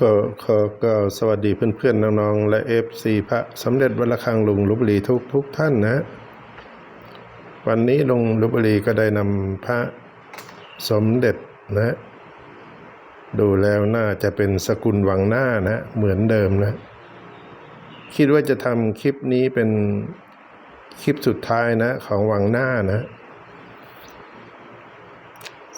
ก็ขอก็สวัสดีเพื่อนๆน้องๆ และเอฟซีพระสมเด็จวัดระฆังลุงลพบุรีทุกทุกท่านนะ วันนี้ลุงลพบุรีก็ได้นำพระสมเด็จนะ ดูแล้วน่าจะเป็นสกุลวังหน้านะ เหมือนเดิมนะ คิดว่าจะทำคลิปนี้เป็นคลิปสุดท้ายนะ ของวังหน้านะ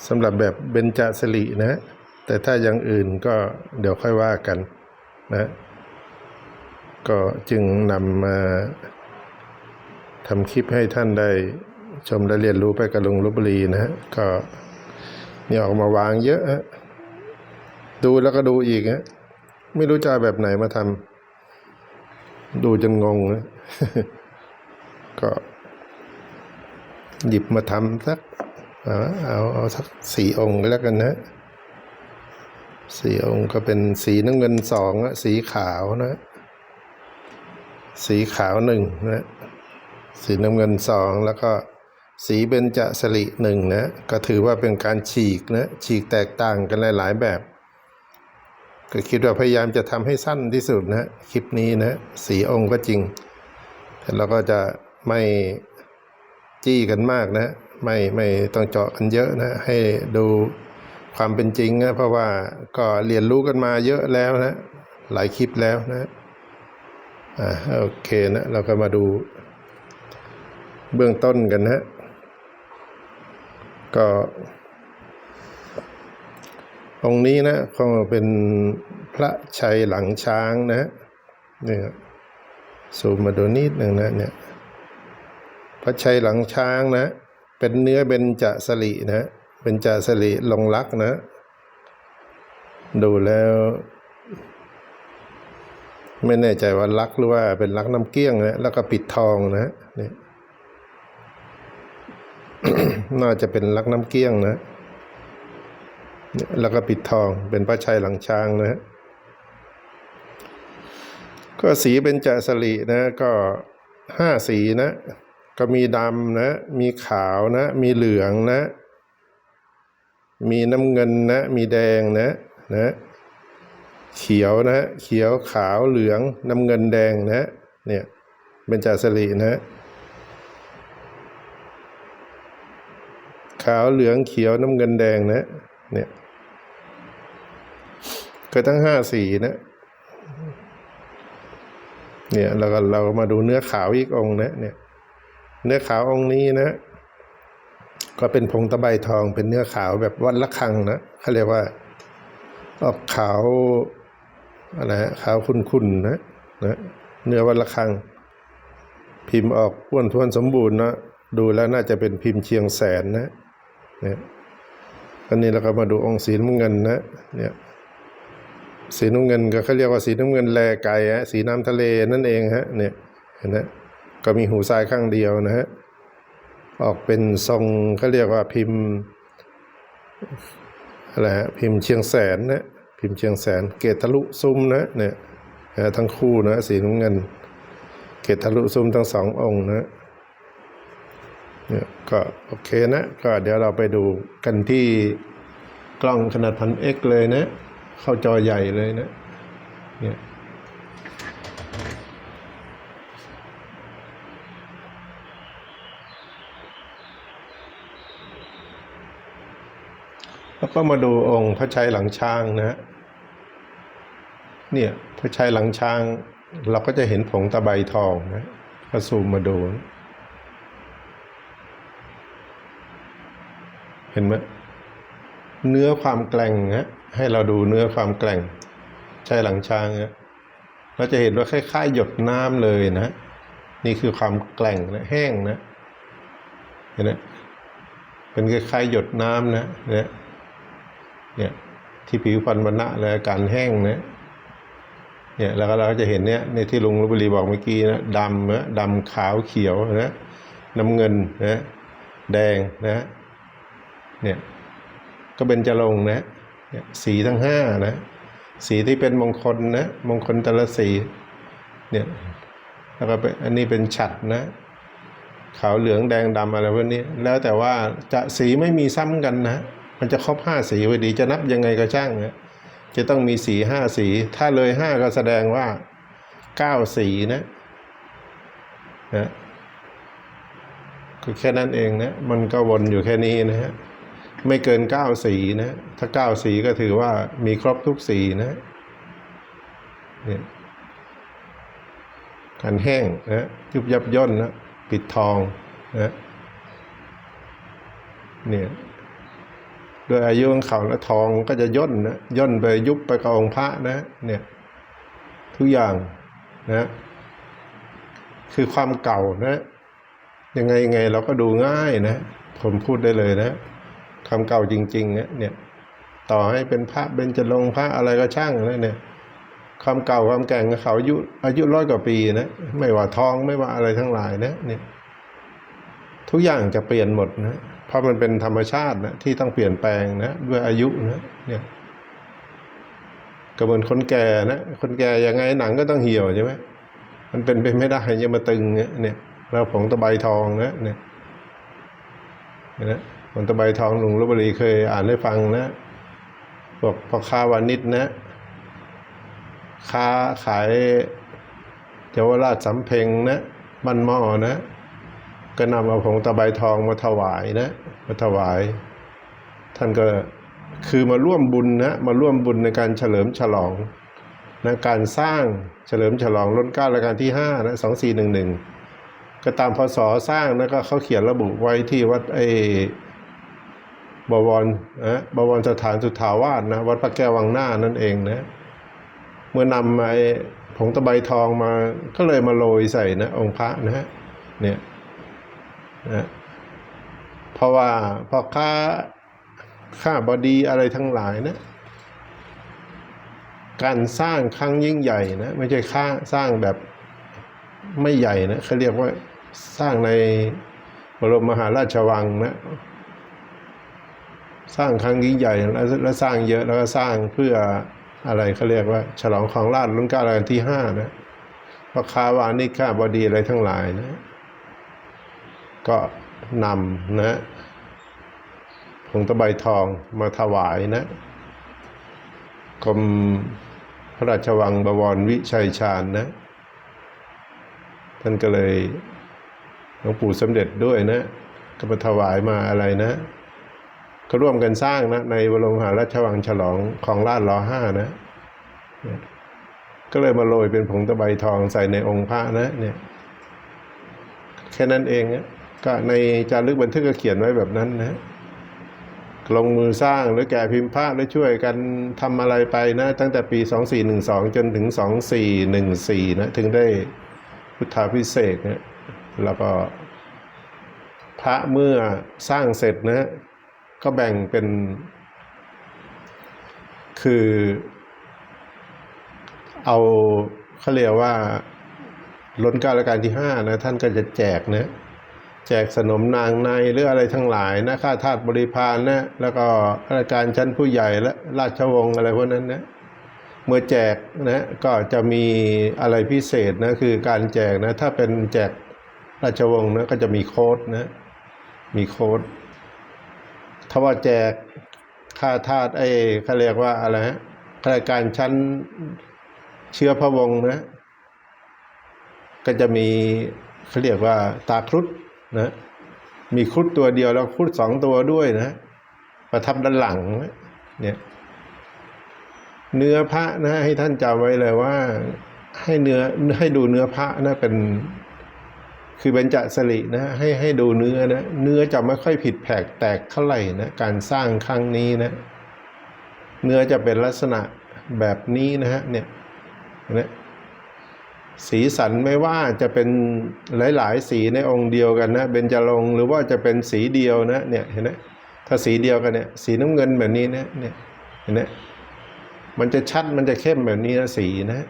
สำหรับแบบเบญจสิรินะ แต่ถ้าอย่างอื่นก็เดี๋ยวค่อยว่ากันนะก็จึงนำมาทำคลิปให้ท่านได้ชมและเรียนรู้ไปกับลุงลบบุรีนะฮะก็นี่ออกมาวางเยอะฮะดูแล้วก็ดูอีกฮะไม่รู้จะแบบไหนมาทำดูจนงงนะก็หยิบมาทำสัก เอาเอาสักสี่องค์แล้วกันนะ สี่องค์ก็เป็นสีน้ำเงินสองสีขาวนะ สีขาวหนึ่งนะสีน้ำเงินสองแล้วก็สีเบญจสริหนึ่งนะก็ถือว่าเป็นการฉีกนะฉีกแตกต่างกันหลาย ๆ แบบ ก็คิดว่าพยายามจะทำให้สั้นที่สุดนะคลิปนี้นะสีองค์ก็จริง แต่เราก็จะไม่จี้กันมากนะ ไม่ไม่ต้องเจาะกันเยอะนะ ให้ดู ความเป็นจริงนะเพราะว่าก็เรียนรู้กันมาเยอะแล้วนะ หลายคลิปแล้วนะอ่าโอเคนะเราก็มาดู เบื้องต้นกันนะก็องค์นี้นะก็เป็นพระชัยหลังช้างนะเนี่ยซูมมาดูนิดหนึ่งนะเนี่ยพระชัยหลังช้างนะ เป็นเนื้อเบญจสรินะ เบญจสริลงรักนะ ดูแล้ว ไม่แน่ใจว่ารักหรือว่าเป็นรักน้ำเกี้ยงนะแล้วก็ปิดทองนะนี่น่าจะเป็นรักน้ำเกี้ยงนะเนี่ยแล้วก็ปิดทองเป็นพระชัยหลังช้างนะก็สีเบญจสรินะก็ห้าสีนะ ก็มีดำนะ มีขาวนะ มีเหลืองนะ มีน้ำเงินนะ มีแดงนะนะ เขียวนะ เขียวขาวเหลือง น้ำเงินแดงนะ เนี่ยเป็นจาสลีนะขาวเหลืองเขียวน้ำเงินแดงนะ เนี่ยก็ทั้งห้าสีนะ เนี่ยเราก็เรามาดูเนื้อขาวอีกองนะ เนี่ย เนื้อขาวองนี้นะ ก็เป็นผงตะไบทองเป็นเนื้อขาวแบบวัดละคังนะเขาเรียกว่าออกขาวอะไรฮะขาวขุ่นๆนะนะเนื้อวัดละคัง พิมพ์ออกอ้วนท้วนสมบูรณ์นะดูแล้วน่าจะเป็นพิมพ์เชียงแสนนะเนี่ยอันนี้เราก็มาดูองค์สีน้ำเงินนะเนี่ยสีน้ำเงินก็เขาเรียกว่าสีน้ำเงินแลไก่ฮะสีน้ำทะเลนั่นเองฮะเนี่ยเห็นไหมก็มีหูทรายข้างเดียวนะฮะ ออกเป็นทรงเขาเรียกว่าพิมพ์อะไรฮะพิมพ์เชียงแสนนะพิมพ์เชียงแสน เกตทะลุซุ้มนะเนี่ยทั้งคู่นะสีน้ำเงิน เกตทะลุซุ้มทั้งสององค์นะเนี่ยก็โอเคนะ ก็เดี๋ยวเราไปดูกันที่กล้องขนาดพันเอ็กเลยนะ เข้าจอใหญ่เลยนะเนี่ย ก็มาดูองค์พระชัยหลังช้างนะฮะเนี่ยพระชัยหลังช้าง เราก็จะเห็นผงตะไบทองนะก็ซูมมาดู เห็นไหมเนื้อความแกร่งฮะให้เราดูเนื้อความแกร่งใช่หลังช้างฮะเราจะเห็นว่าคล้ายๆหยดน้ำเลยนะ นี่คือความแกร่งนะแห้งนะเห็นไหมเป็นคล้ายๆหยดน้ำนะเนี่ย เนี่ยที่ผิวพรรณวันณะและการแห้งนะเนี่ยแล้วก็เราก็จะเห็นเนี่ยในที่ลุงลบุรีบอกเมื่อกี้นะดำนะดำขาวเขียวนะน้ำเงินนะแดงนะเนี่ยก็เป็นจรงนะสีทั้งห้านะสีที่เป็นมงคลนะมงคลแต่ละสีเนี่ยแล้วก็เป็นอันนี้เป็นฉัดนะขาวเหลืองแดงดำอะไรพวกนี้แล้วแต่ว่าจะสีไม่มีซ้ำกันนะ มันจะครบห้าสีพอดีจะนับยังไงก็ช่างนะจะต้องมีสีห้าสี ถ้าเลยห้าก็แสดงว่าเก้าสีนะนะก็แค่นั้นเองนะ มันก็วนอยู่แค่นี้นะฮะไม่เกินเก้าสีนะ ถ้าเก้าสีก็ถือว่ามีครบทุกสีนะเนี่ยการแห้งนะยุบยับย่นนะ ปิดทองนะเนี่ย โดยอายุของเขาและทองก็จะย่นนะย่นไปยุบไปกับองค์พระนะเนี่ยทุกอย่างนะคือความเก่านะยังไงยังไงเราก็ดูง่ายนะ ผมพูดได้เลยนะคำเก่าจริงๆนะเนี่ยต่อให้เป็นพระเบญจรงพระอะไรก็ช่างนะเนี่ยความเก่าความแก่งเขาอายุอายุร้อยกว่าปีนะไม่ว่าทองไม่ว่าอะไรทั้งหลายนะเนี่ยทุกอย่างจะเปลี่ยนหมดนะ ราะมันเป็นธรรมชาตินะที่ต้องเปลี่ยนแปลงนะด้วยอายุนะเนี่ยก็เหมือนคนแก่นะคนแก่ยังไงหนังก็ต้องเหี่ยวใช่ไหมมันเป็นไปไม่ได้จะมาตึงเนี่ยเนี่ยแล้วผงตะไบทองนะเนี่ยเนไหมผงตะไบทองหลวงลบบุรีเคยอ่านให้ฟังนะบอกพ่อค้าวานิชนะค้าขายเยาวราชสำเพ็งนะมันหม้อนะ ก็นำเอาผงตะไบทองมาถวายนะ มาถวาย ท่านก็คือมาร่วมบุญนะมาร่วมบุญในการเฉลิมฉลองนะการสร้างเฉลิมฉลองรุ่นเก้ารายการที่ห้านะสองสี่หนึ่งหนึ่งก็ตามพศสร้างนะก็เขาเขียนระบุไว้ที่วัดไอ้บวรนะบวรสถานสุทธาวาสนะวัดพระแก้ววังหน้านั่นเองนะเมื่อนำไอ้ผงตะไบทองมาก็เลยมาโรยใส่นะองค์พระนะฮะเนี่ยนะ เพราะว่าพ่อค้าข้าบดีอะไรทั้งหลายนะ การสร้างครั้งยิ่งใหญ่นะ ไม่ใช่ค่าสร้างแบบไม่ใหญ่นะเขาเรียกว่าสร้างในบรมมหาราชวังนะ สร้างครั้งยิ่งใหญ่แล้วแล้วสร้างเยอะแล้วก็สร้างเพื่ออะไรเขาเรียกว่า ฉลองของราชรุ่นเก้ารายการที่ห้านะพ่อคาวานิข้าบดีอะไรทั้งหลายนะ ก็ นำนะผงตะไบทองมาถวายนะกรมพระราชวังบวรวิชัยชาญนะท่านก็เลยหลวงปู่สมเด็จด้วยนะก็มาถวายมาอะไรนะ ก็ร่วมกันสร้างนะในบรมหาราชวังฉลองของราชรอห้านะ ก็เลยมาโรยเป็นผงตะไบทองใส่ในองค์พระนะเนี่ยแค่นั้นเองนะ ก็ในจารึกบันทึกก็เขียนไว้แบบนั้นนะลงมือสร้างหรือแก่พิมพ์พระและช่วยกันทำอะไรไปนะ ตั้งแต่ปี 2412 จนถึง 2414 นะ ถึงได้พุทธาพิเศษนะแล้วก็พระเมื่อสร้างเสร็จนะก็แบ่งเป็น คือ เอาเขาเรียกว่าล้นการายการที่ห้านะ ท่านก็จะแจกนะ แจกสนมนางในหรืออะไรทั้งหลายนะข้าทาสบริพารนะแล้วก็ข้าราชการชั้นผู้ใหญ่และราชวงศ์อะไรพวกนั้นนะเมื่อแจกนะก็จะมีอะไรพิเศษนะคือการแจกนะถ้าเป็นแจกราชวงศ์นะก็จะมีโค้ดนะมีโค้ดถ้าว่าแจกค่าทาสไอ้เขาเรียกว่าอะไรฮะข้าราชการชั้นเชื้อพระวงศ์นะก็จะมีเขาเรียกว่าตาครุฑ นะ มีครุฑตัวเดียวแล้วครุฑสองตัวด้วยนะ ประทับด้านหลังเนี่ยเนื้อพระนะ ให้ท่านจำไว้เลยว่า ให้เนื้อให้ดูเนื้อพระนะเป็น คือเบญจสรินะ ให้ให้ดูเนื้อนะ เนื้อจะไม่ค่อยผิดแผกแตกเท่าไหร่นะการสร้างครั้งนี้นะ เนื้อจะเป็นลักษณะแบบนี้นะฮะเนี่ยนี่ย สีสันไม่ว่าจะเป็นหลาย ๆ สีในองค์เดียวกันนะเบญจรงหรือว่าจะเป็นสีเดียวนะเนี่ยเห็นไหมถ้าสีเดียวกันเนี่ยสีน้ำเงินแบบนี้นะเนี่ยเห็นไหมมันจะชัดมันจะเข้มแบบนี้นะสีนะ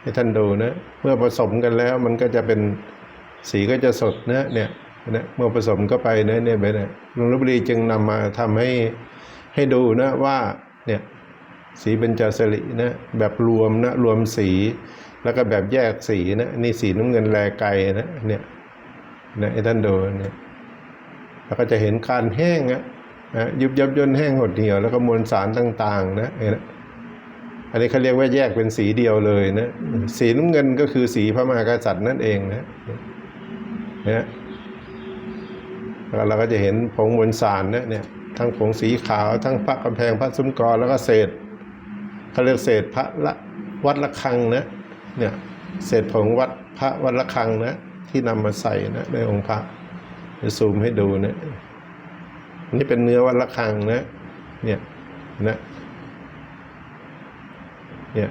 ให้ท่านดูนะเมื่อผสมกันแล้วมันก็จะเป็นสีก็จะสดนะเนี่ยนะเมื่อผสมก็ไปนะเนี่ยไปนะหลวงลบุรีจึงนำมาทำให้ให้ดูนะว่าเนี่ยสีเบญจสรินะแบบรวมนะรวมสี แล้วก็แบบแยกสีนะนี่สีน้ำเงินแลไกลนะเนี่ยนะให้ท่านดูเนี่ยแล้วก็จะเห็นการแห้งนะยุบยับย่นแห้งหดเหี่ยวแล้วก็มวลสารต่างๆนะเห็นไหมอันนี้เขาเรียกว่าแยกเป็นสีเดียวเลยนะสีน้ำเงินก็คือสีพระมหากษัตริย์นั่นเองนะเนี่ยแล้วเราก็จะเห็นผงมวลสารนะเนี่ยทั้งผงสีขาวทั้งพระกำแพงพระซุ้มกรแล้วก็เศษเขาเรียกเศษพระละวัดละคังนะ เนี่ยเศษผงวัดพระวัดละคังนะที่นำมาใส่นะในองค์พระจะซูมให้ดูนะนนี่เป็นเนื้อวัดละคังนะ เนี่ยนะเนี่ย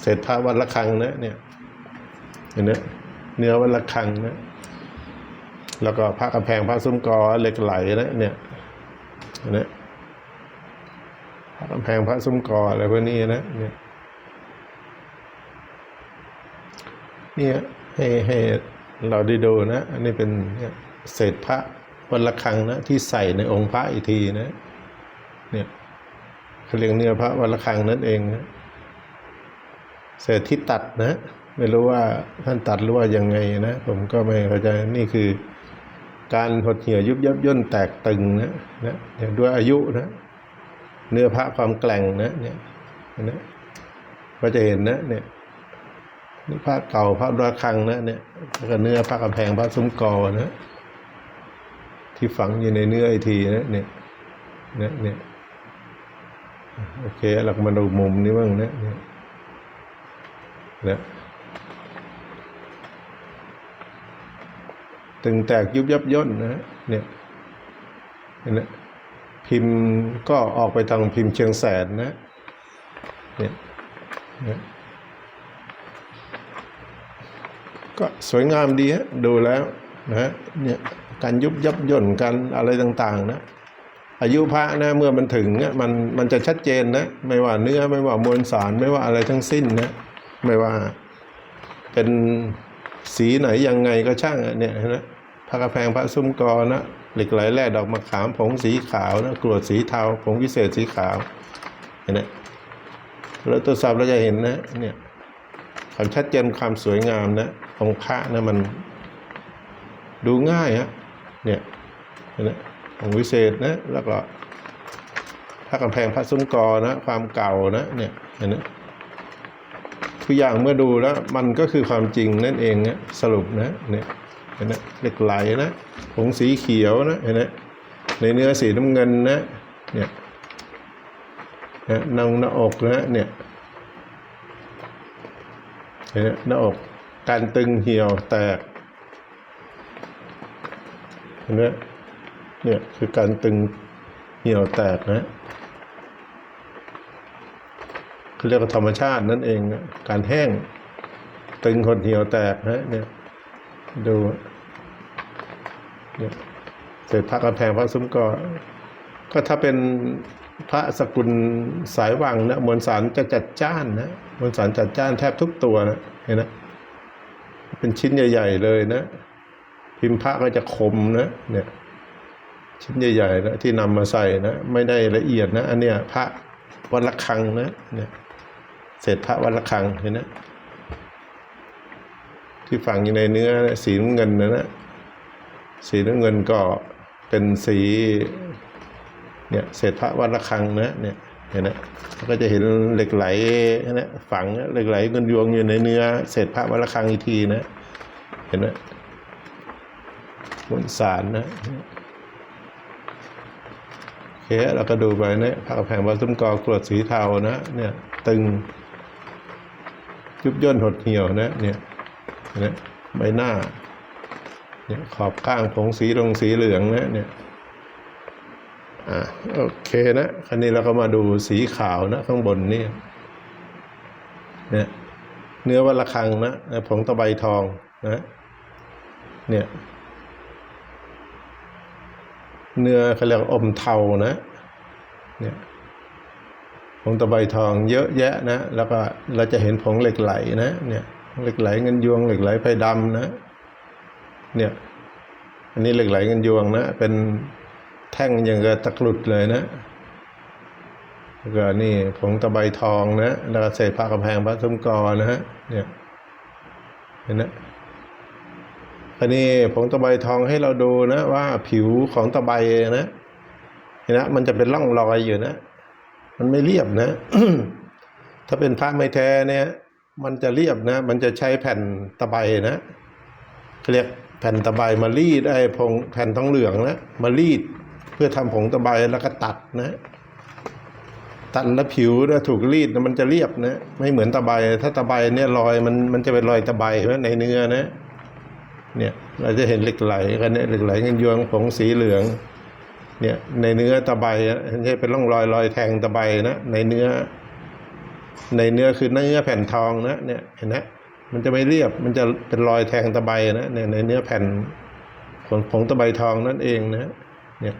เศษพระวัดละคังนะเนี่ยเห็นไหมเนื้อวัดละคังนะแล้วก็พระกำแพงพระซุ้มกอเหล็กไหลนะเนี่ยเห็นไหมพระกำแพงพระซุ้มกออะไรพวกนี้นะเนี่ย เนี่ยให้ให้เราได้ดูนะ อันนี้เป็นเศษพระวัดละคังนะ ที่ใส่ในองค์พระอีกทีนะ เนี่ยเขาเรียกเนื้อพระวัดละคังนั่นเองนะเศษที่ตัดนะ ไม่รู้ว่าท่านตัดหรือว่ายังไงนะ ผมก็ไม่เข้าใจนี่คือการหดเหี่ยวยุบยับย่นแตกตึงนะนะเนี่ยด้วยอายุนะ เนื้อพระความแกร่งนะเนี่ยนะก็จะเห็นนะเนี่ย นี่พระเก่าพระระฆังนะเนี่ยแล้วก็เนื้อพระกำแพงพระซุ้มกอนะที่ฝังอยู่ในเนื้อไอทีนะเนี่ยเนี่ยเนี่ยโอเคเรามาดูมุมนี้บ้างนะเนี่ยนะตึงแตกยุบยับย่นนะเนี่ยเห็นไหมพิมพ์ก็ออกไปทางพิมพ์เชียงแสนนะเนี่ยเนี่ย ก็สวยงามดีฮะดูแล้วนะเนี่ยการยุบยับย่นกันอะไรต่างๆนะอายุพระนะเมื่อมันถึงเนี่ยมันมันจะชัดเจนนะไม่ว่าเนื้อไม่ว่ามวลสารไม่ว่าอะไรทั้งสิ้นนะไม่ว่าเป็นสีไหนยังไงก็ช่างเนี่ยนะพระกระแพงพระซุ้มกอนะเหล็กไหลแร่ดอกมะขามผงสีขาวนะกรวดสีเทาผงวิเศษสีขาวเห็นไหมแล้วตรวสอบเราจะเห็นนะเนี่ยความชัดเจนความสวยงามนะ ของพระนะมันดูง่ายฮะเนี่ยเห็นไหมผงวิเศษนะแล้วก็พระกำแพงพระซุ้มกอนะ ความเก่านะเนี่ยเห็นไหมทุกอย่างเมื่อดูแล้วมันก็คือความจริงนั่นเองนะสรุปนะเนี่ยเห็นไหมเหล็กไหลนะผงสีเขียวนะเห็นไหมในเนื้อสีน้ำเงินนะเนี่ยนะนองหน้าอกนะเนี่ยเห็นไหมหน้าอก การตึงเหี่ยวแตกเห็นไหมเนี่ยคือการตึงเหี่ยวแตกนะเขาเรียกว่าธรรมชาตินั่นเองนะการแห้งตึงหดเหี่ยวแตกนะเนี่ยดูเนี่ยเศษพระกระแพงพระซุ้มก็ก็ถ้าเป็นพระสกุลสายวังนะมวลสารจะจัดจ้านนะมวลสารจัดจ้านแทบทุกตัวนะเห็นนะ เป็นชิ้นใหญ่ ๆ เลยนะ พิมพ์พระก็จะคมนะ เนี่ย ชิ้นใหญ่ๆนะที่นำมาใส่นะ ไม่ได้ละเอียดนะ อันเนี้ยพระวัดละคังนะเนี่ยเศษพระวัดละคังเห็นนะที่ฝังอยู่ในเนื้อสีน้ำเงินนะนะสีน้ำเงินก็เป็นสี เนี่ยเศษพระวัดละคังนะเนี่ย เห็นนะก็จะเห็นเหล็กไหลนะฝังเหล็กไหลเงินยวงอยู่ในเนื้อเศษพระวัละคังอีกทีนะเห็นไหมมวลสารนะโอเคเราก็ดูไปเนี่ยผักแผงวัซุ้มกอกรวดสีเทานะเนี่ยตึงยุบย่นหดเหี่ยวนะเนี่ยนะใบหน้าเนี่ยขอบข้างผงสีลงสีเหลืองนะเนี่ย อ่าโอเคนะคราวนี้เราก็มาดูสีขาวนะ ข้างบนนี่เนี่ยเนื้อวัละคังนะผงตะไบทองนะเนี่ยเนื้อเขาเรียกอมเทานะเนี่ยผงตะไบทองเยอะแยะนะ แล้วก็เราจะเห็นผงเหล็กไหลนะเนี่ยเหล็กไหลเงินยวงเหล็กไหลไฟดำนะเนี่ยอันนี้เหล็กไหลเงินยวงนะเป็น แท่งอย่างกับตะกรุดเลยนะแล้วก็นี่ผงตะไบทองนะแล้วก็เศษผ้ากระแพงพระสมกรนะฮะเนี่ยเห็นนะอันนี้ผงตะไบทองให้เราดูนะว่าผิวของตะไบนะเห็นนะมันจะเป็นร่องรอยอยู่นะ มันไม่เรียบนะ ถ้าเป็นพระไม่แท้เนี่ย มันจะเรียบนะ มันจะใช้แผ่นตะไบนะเรียกแผ่นตะไบมารีดไอ้ผงแผ่นทองเหลืองนะมารีด พื่อทำผงตะไบแล้วก็ตัดนะ ตัดแล้วผิวถ้าถูกรีดนะมันจะเรียบนะ ไม่เหมือนตะไบถ้าตะไบเนี่ยรอยมันมันจะเป็นรอยตะไบนไหมในเนื้อนะ เนี่ยเราจะเห็นเหล็กไหลกันเนี่ยเหล็กไหลเงินยวงผงสีเหลือง เนี่ยในเนื้อตะไบอะไม่ใช่เป็นร่องรอยรอยแทงตะไบนะในเนื้อ ในเนื้อคือเนื้อแผ่นทองนะเนี่ยเห็นไหมมันจะไม่เรียบมันจะเป็นรอยแทงตะไบนะเนี่ยในเนื้อแผ่นของผงตะไบทองนั่นเองนะเนี่ย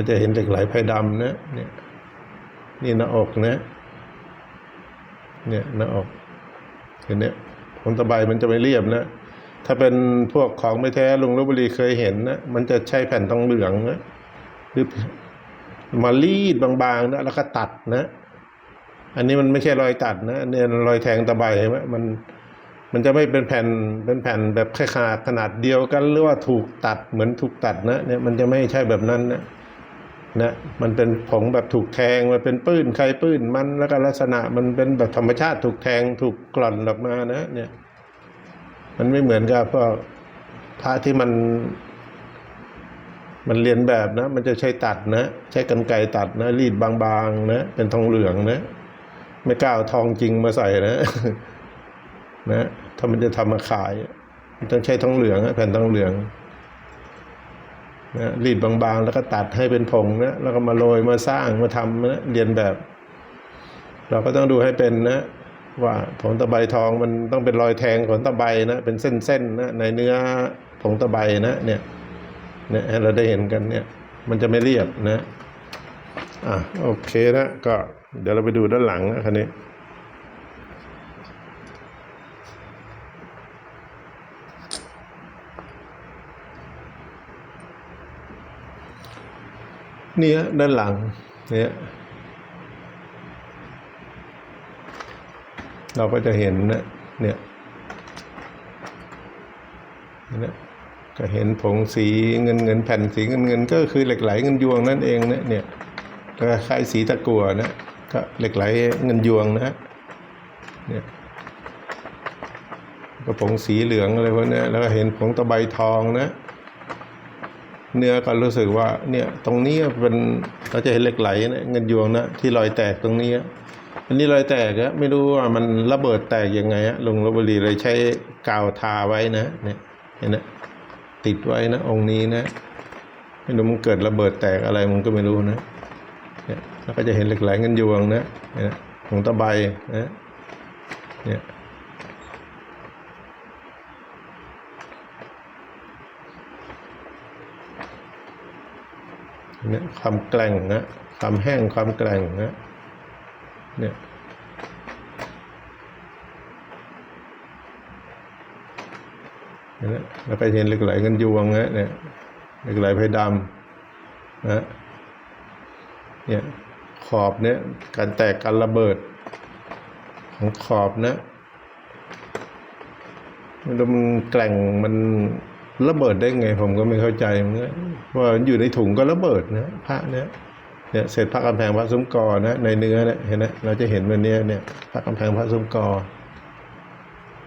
ก็จะเห็นเหล็กไหลไพดำนะเนี่ยนี่หน้าอกนะเนี่ยหน้าอกเห็นเนี่ยผงตะไบมันจะไม่เรียบนะ ถ้าเป็นพวกของไม่แท้ลุงลบบุรีเคยเห็นนะมันจะใช้แผ่นทองเหลืองนะหรือมารีดบางๆนะแล้วก็ตัดนะ อันนี้มันไม่ใช่รอยตัดนะอันนี้รอยแทงตะไบเห็นไหมมันมันจะไม่เป็นแผ่นเป็นแผ่นแบบแค่ขนาดขนาดเดียวกันหรือว่าถูกตัดเหมือนถูกตัดนะเนี่ยมันจะไม่ใช่แบบนั้นนะ นะมันเป็นผงแบบถูกแทงมันเป็นปื้นใครปื้นมันแล้วก็ลักษณะมันเป็นแบบธรรมชาติถูกแทงถูกกล่อนออกมานะ เนี่ย มันไม่เหมือนกับพวกพระที่มันมันเรียนแบบนะ มันจะใช้ตัดนะ ใช้กรรไกรตัดนะรีดบางๆนะ เป็นทองเหลืองนะ ไม่กล้าเอาทองจริงมาใส่นะ นะ ถ้ามันจะทำมาขายมันต้องใช้ทองเหลืองแผ่นทองเหลือง นะรีดบางๆ แล้วก็ตัดให้เป็นผงนะแล้วก็มาโรยมาสร้างมาทำนะเรียนแบบ เราก็ต้องดูให้เป็นนะ ว่าผงตะไบทองมันต้องเป็นรอยแทงของตะไบนะเป็นเส้นๆนะในเนื้อผงตะไบนะเนี่ยเนี่ยให้เราได้เห็นกันเนี่ย มันจะไม่เรียบนะอะโอเคนะก็เดี๋ยวเราไปดูด้านหลังนะคันนี้ นี่ยด้านหลังเนี่ยเราก็จะเห็นนะเนี่ยเนี่ยก็เห็นผงสีเงินเงินแผ่นสีเงินเงินก็คือเหล็กไหลเงินยวงนั่นเองนะเนี่ยก็คล้ายสีตะกั่วนะก็เหล็กไหลเงินยวงนะเนี่ยก็ผงสีเหลืองอะไรพวกนี้แล้วก็เห็นผงตะไบทองนะ เนื้อก็รู้สึกว่าเนี่ยตรงนี้เป็นเราจะเห็นเหล็กไหลนะเงินยวงนะที่รอยแตกตรงนี้อันนี้รอยแตกอะไม่รู้ว่ามันระเบิดแตกยังไงอะลงลบบุรีเลยใช้กาวทาไว้นะเนี่ยเห็นนะติดไว้นะองค์นี้นะไม่รู้มันเกิดระเบิดแตกอะไรมันก็ไม่รู้นะเนี่ยแล้วก็จะเห็นเหล็กไหลเงินยวงนะเนี่ยของตะไบนะเนี่ย เนี่ยความแกร่งนะความแห้งความแกร่งนะเนี่ยเห็นไหมแล้วก็เห็นเหล็กไหลกันยวงนะเนี่ยเหล็กไหลไพดำนะเนี่ยขอบเนี่ยการแตกการระเบิด ของขอบนะมันมันแกร่งมัน ระเบิดได้ไง ผมก็ไม่เข้าใจเหมือนกันว่าอยู่ในถุงก็ระเบิดนะพระเนี่ยเนี่ยเศษพระกำแพงพระซุ้มกอนะในเนื้อเนี่ยเห็นไหมเราจะเห็นวันนี้เนี่ยพระกำแพงพระซุ้มกอ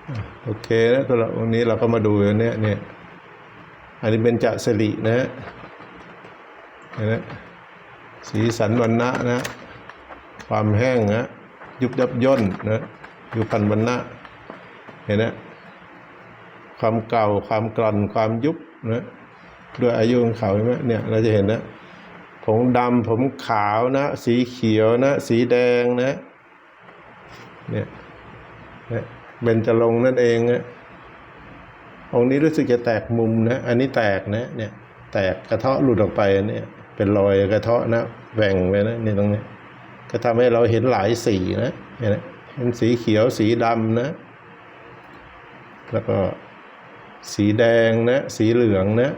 อะโอเคนะตัวเราวันนี้เราก็มาดูอันเนี่ยเนี่ยอันนี้เป็นจะสิรินะฮะเห็นไหมสีสันวันนะนะ ความแห้งนะยุบยับย่นนะอยู่พันวันนะเห็นไหม ความเก่าความกร่อนความยุบนะด้วยอายุของเขาใช่ไหมเนี่ยเราจะเห็นนะผมดำผมขาวนะ สีเขียวนะ สีแดงนะเนี่ยเนี่ยเบญจรงนั่นเองนะองค์นี้รู้สึกจะแตกมุมนะ อันนี้แตกนะ เนี่ย แตกกระเทาะหลุดออกไปเนี่ยเป็นรอยกระเทาะนะแหว่งไปนะนี่ตรงนี้ก็ทำให้เราเห็นหลายสีนะเห็นไหมเป็นสีเขียวสีดำนะ แล้วก็ สีแดงนะ สีเหลืองนะ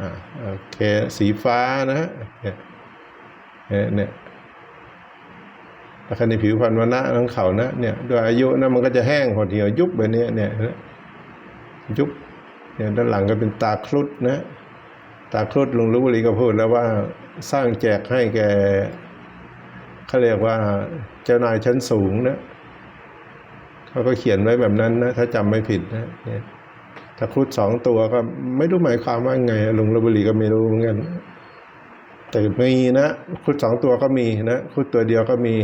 อ่าโอเค สีฟ้านะเนี่ยเนี่ยเนี่ยแล้วคันในผิวพรรณวันนะของเขานะเนี่ยด้วยอายุนะมันก็จะแห้งหดเหี่ยวยุบแบบเนี้ยเนี่ยนะยุบเนี่ยด้านหลังก็เป็นตาครุฑนะตาครุฑลุงลุบุรีก็พูดแล้วว่าสร้างแจกให้แกเขาเรียกว่าเจ้านายชั้นสูงนะเขาก็เขียนไว้แบบนั้นนะ ถ้าจำไม่ผิดนะเนี่ย ถ้าครุฑสองตัวก็ไม่รู้หมายความว่าไงลุงระบุรีก็ไม่รู้เหมือนกันแต่มีนะครุฑสองตัวก็มีนะครุฑตัวเดียวก็มี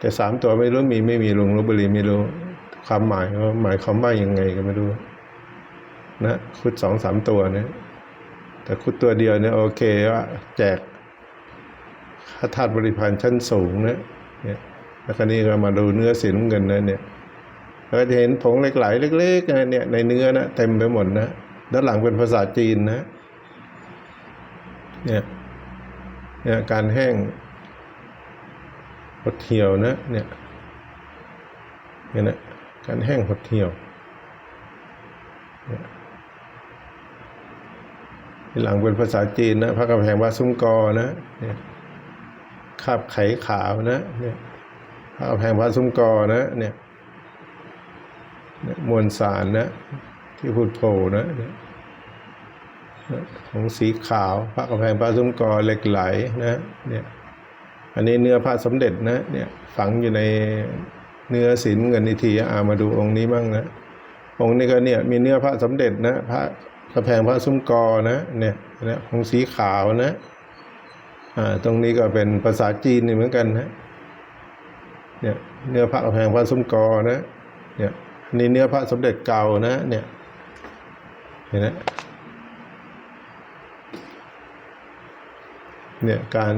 แต่สามตัวไม่รู้มีไม่มีลุงลบบุรีไม่รู้ความหมายว่าหมายความว่ายังไงก็ไม่รู้นะครุฑสองสามตัวเนี่ย แต่ครุฑตัวเดียวเนี่ยโอเคว่าแจกข้าทาสบริพารชั้นสูงนะเนี่ยแล้วก็นี่ก็มาดูเนื้อสีน้ำเงินนะเนี่ย แล้วก็จะเห็นผงเหล็กไหลเล็กๆนะเนี่ยในเนื้อนะเต็มไปหมดนะด้านหลังเป็นภาษาจีนนะเนี่ยเนี่ยการแห้งหดเหี่ยวนะเนี่ยเนี่ยนะการแห้งหดเหี่ยวเนี่ยที่หลังเป็นภาษาจีนนะพระกำแพงวัดซุ้มกอนะเนี่ยคาบไขขาวนะเนี่ยพระกำแพงวัดซุ้มกอนะเนี่ย มวลสารนะ ที่พูดโผล่นะของสีขาวพระกำแพงพระซุ้มกอเหล็กไหลนะเนี่ยอันนี้เนื้อพระสมเด็จนะเนี่ยฝังอยู่ในเนื้อสินเงินนิทีอามาดูองค์นี้บ้างนะ องค์นี้ก็เนี่ยมีเนื้อพระสมเด็จนะพระกำแพงพระซุ้มกอนะเนี่ยนะของสีขาวนะอ่าตรงนี้ก็เป็นภาษาจีนเหมือนกันนะเนี่ยเนื้อพระกำแพงพระซุ้มกอนะเนี่ย นนี้เนื้อพระสมเด็จเก่านะเนี่ยเห็นไหมเนี่ยการ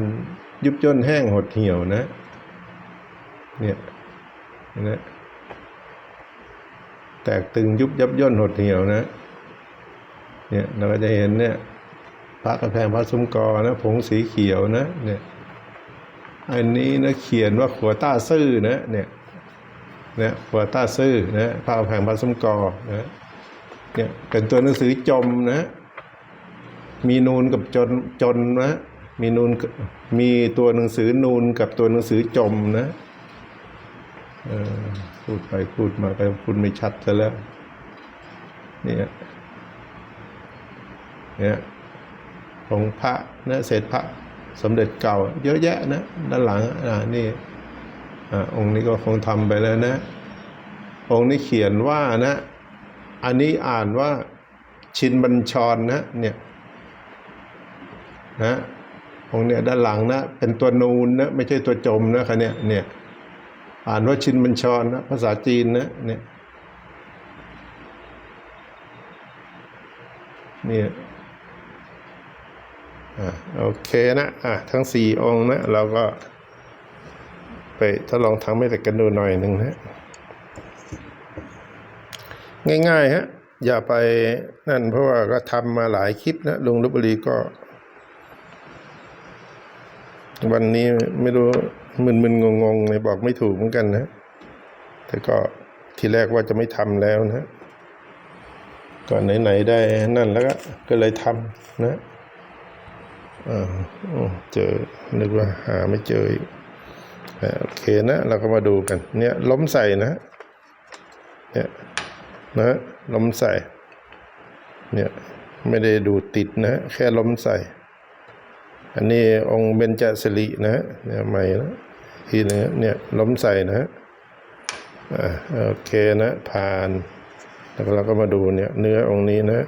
ยุบย่นแห้งหดเหี่ยวนะ เนี่ยเห็นะแตกตึงยุบยับย่นหดเหี่ยวนะ เนี่ยเราก็จะเห็นเนี่ยพระกระแพงพระซุ้มกอนะผงสีเขียวนะเนี่ยอันนี้นะเขียนว่าขัวต้าซื่อนะเนี่ย นี่ยขัวต้าซื่อนะพระกระแพงพระซุ้มกอนะเนี่ยเป็นตัวหนังสือจมนะ มีนูนกับจนจนนะมีนูนมีตัวหนังสือนูนกับตัวหนังสือจมนะพูดไปพูดมาไปพูดไม่ชัดซะแล้วเนี่ยเนี่ยของพระนะเศษพระสมเด็จเก่า เยอะแยะนะด้านหลังอ่านี่ อองค์นี้ก็คงทำไปแล้วนะ องค์นี้เขียนว่านะ อันนี้อ่านว่าชินบัญชรนะเนี่ยนะองค์เนี่ยด้านหลังนะ เป็นตัวนูนนะไม่ใช่ตัวจมนะครับเนี่ยเนี่ยอ่านว่าชินบัญชรนะภาษาจีนนะเนี่ยเนี่ยอ่าโอเคนะอะทั้งสี่องค์นะเราก็ ไปทดลองทำให้เด็กกันดูหน่อยหนึ่งนะง่ายๆฮะอย่าไปนั่นเพราะว่าก็ทำมาหลายคลิปนะลุงลบบุรีก็ วันนี้ไม่รู้มึนๆงงๆเลยบอกไม่ถูกเหมือนกันนะ แต่ก็ทีแรกว่าจะไม่ทำแล้วนะก่อนไหนๆได้นั่นแล้วก็ก็เลยทำนะอ่าเจอนึกว่าหาไม่เจออีก โอเคนะเราก็มาดูกัน เนี่ยล้มใส่นะเนี่ยนะล้มใส่ เนี่ยไม่ได้ดูติดนะแค่ล้มใส่ อันนี้องค์เบญจสิรินะเนี่ยใหม่นะทีนึงเนี่ยล้มใส่นะอ่าโอเคนะผ่านแล้วเราก็มาดูเนี่ยเนื้อองค์นี้นะ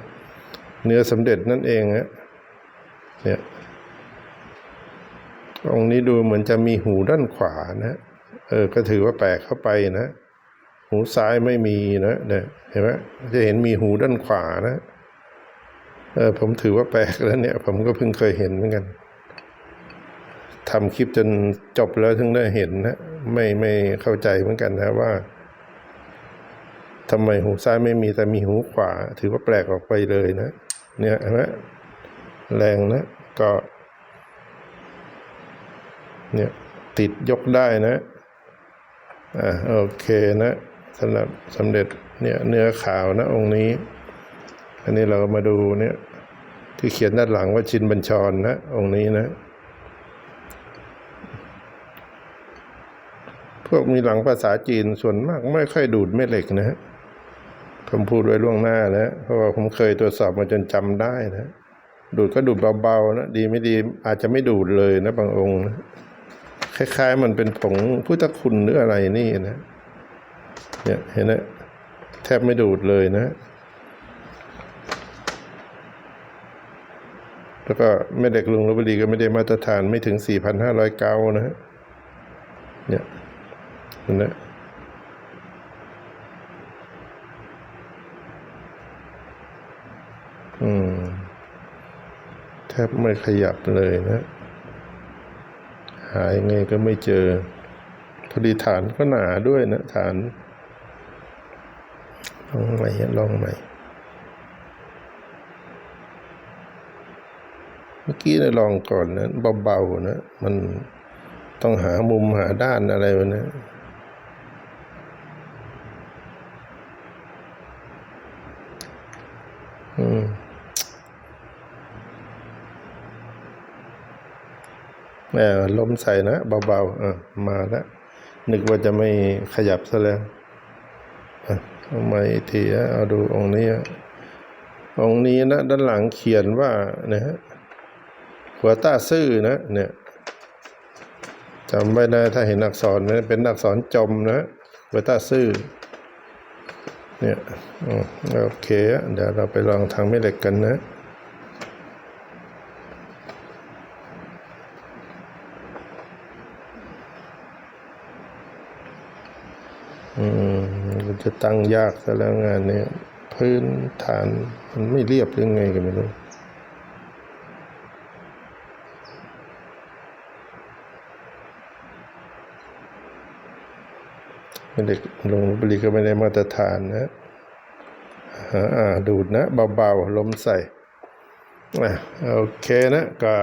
เนื้อสำเร็จนั่นเองนะเนี่ย องค์นี้ดูเหมือนจะมีหูด้านขวานะเออก็ถือว่าแปลกเข้าไปนะ หูซ้ายไม่มีนะเนี่ยเห็นไหมจะเห็นมีหูด้านขวานะเออผมถือว่าแปลกแล้วเนี่ย ผมก็เพิ่งเคยเห็นเหมือนกันทำคลิปจนจบแล้วถึงได้เห็นนะไม่ไม่เข้าใจเหมือนกันนะว่าทำไมหูซ้ายไม่มีแต่มีหูขวา ถือว่าแปลกออกไปเลยนะ เนี่ยเห็นไหมแรงนะก็ เนี่ยติดยกได้นะอ่าโอเคนะสำหรับสำเร็จเนี่ยเนื้อขาวนะองค์นี้ อันนี้เรามาดูเนี่ยที่เขียนด้านหลังว่าชินบัญชรนะองค์นี้นะ พวกมีหลังภาษาจีนส่วนมากไม่ค่อยดูดแม่เหล็กนะฮะผมพูดไว้ล่วงหน้านะ เพราะว่าผมเคยตรวจสอบมาจนจำได้นะ ดูดก็ดูดเบาๆนะ ดีไม่ดีอาจจะไม่ดูดเลยนะบางองค์นะ คล้ายๆ มันเป็นผงพุทธคุณหรืออะไรนี่นะ เนี่ยเห็นไหมแทบไม่ดูดเลยนะ แล้วก็แม่เด็กลุงลบบุรีก็ไม่ได้มาตรฐานไม่ถึง 4,500 เกานะฮะ เนี่ยเห็นไหมอืม แทบไม่ขยับเลยนะ หายไงก็ไม่เจอพอดีฐานก็หนาด้วยนะฐานลองใหม่ลองใหม่เมื่อกี้เนี่ยลองก่อนนะเบาๆนะมันต้องหามุมหาด้านอะไรวะนะอืม แหมล้มใส่นะเบาๆอะมาแล้วนึกว่าจะไม่ขยับซะแล้วอะเอามทีอะเอาดูองค์นี้องค์นี้นะด้านหลังเขียนว่านะฮะหัวต้าซื่อนะเนี่ยจำไว้นะถ้าเห็นอักษรนะเป็นอักษรจมนะหัวต้าซื่อเนี่ยโอเค เดี๋ยวเราไปลองทางแม่เหล็กกันนะ อืมมัน จะตั้งยากซะแล้วงานเนี้ยพื้นฐานมันไม่เรียบหรือไงกันไม่รู้ไม่ได้ลงบุรีก็ไม่ได้มาตรฐานนะอ่าดูดนะเบาๆลมใส่อะโอเคนะก็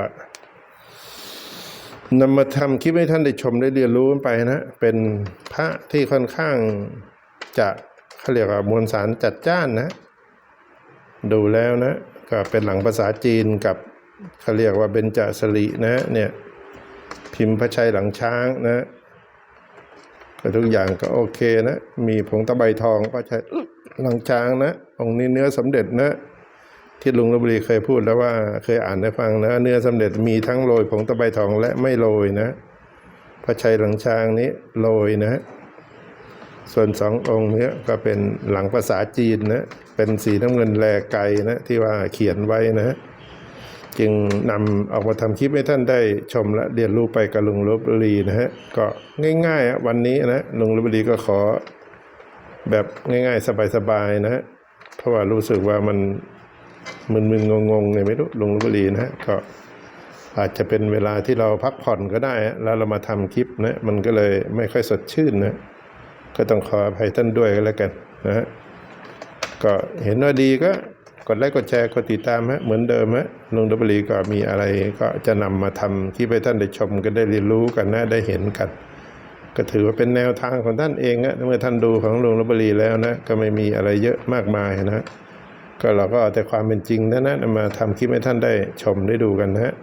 นำมาทำคลิปให้ท่านได้ชมได้เรียนรู้ไปนะ เป็นพระที่ค่อนข้าง จะเขาเรียกว่ามวลสารจัดจ้านนะ ดูแล้วนะ ก็เป็นหลังภาษาจีนกับเขาเรียกว่าเบญจสรินะเนี่ยพิมพ์พระชัยหลังช้างนะก็ทุกอย่างก็โอเคนะ มีผงตะไบทองพระชัยหลังช้างนะองค์นี้เนื้อสำเร็จนะ ที่ลุงลบุรีเคยพูดแล้วว่าเคยอ่านให้ฟังนะ เนื้อสำเร็จมีทั้งโรยผงตะไบทองและไม่โรยนะ พระชัยหลังช้างนี้โรยนะ ส่วนสององค์เนี้ยก็เป็นหลังภาษาจีนนะเป็นสีน้ำเงินแลไกลนะที่ว่าเขียนไว้นะจึงนำออกมาทำคลิปให้ท่านได้ชมและเรียนรู้ไปกับลุงลบบุรีนะฮะก็ง่ายๆอะวันนี้นะลุงลบบุรีก็ขอแบบง่ายๆ สบายๆนะฮะเพราะว่ารู้สึกว่ามันมึนๆงงๆไงไม่รู้ลุงลบบุรีนะฮะก็อาจจะเป็นเวลาที่เราพักผ่อนก็ได้ แล้วเรามาทำคลิปนะมันก็เลยไม่ค่อยสดชื่นนะ ก็ต้องขออภัยท่านด้วยก็แล้วกันนะฮะก็เห็นว่าดีก็กดไลค์กดแชร์กดติดตามฮะเหมือนเดิมฮะลุงดับเบิลก็มีอะไรก็จะนำมาทำที่ให้ท่านได้ชมกันได้เรียนรู้กันนะได้เห็นกัน ก็ถือว่าเป็นแนวทางของท่านเองนะเมื่อท่านดูของลุงดับเบิลแล้วนะก็ไม่มีอะไรเยอะมากมายนะก็เราก็เอาแต่ความเป็นจริงนะนะนมาทำคลิปให้ท่านได้ชมได้ดูกันนะฮะ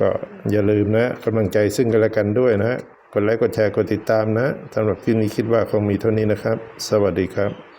ก็อย่าลืมนะกำลังใจซึ่งกันและกันด้วยนะ กดไลค์กดแชร์กดติดตามนะสำหรับคลิปนี้คิดว่าคงมีเท่านี้นะครับ สวัสดีครับ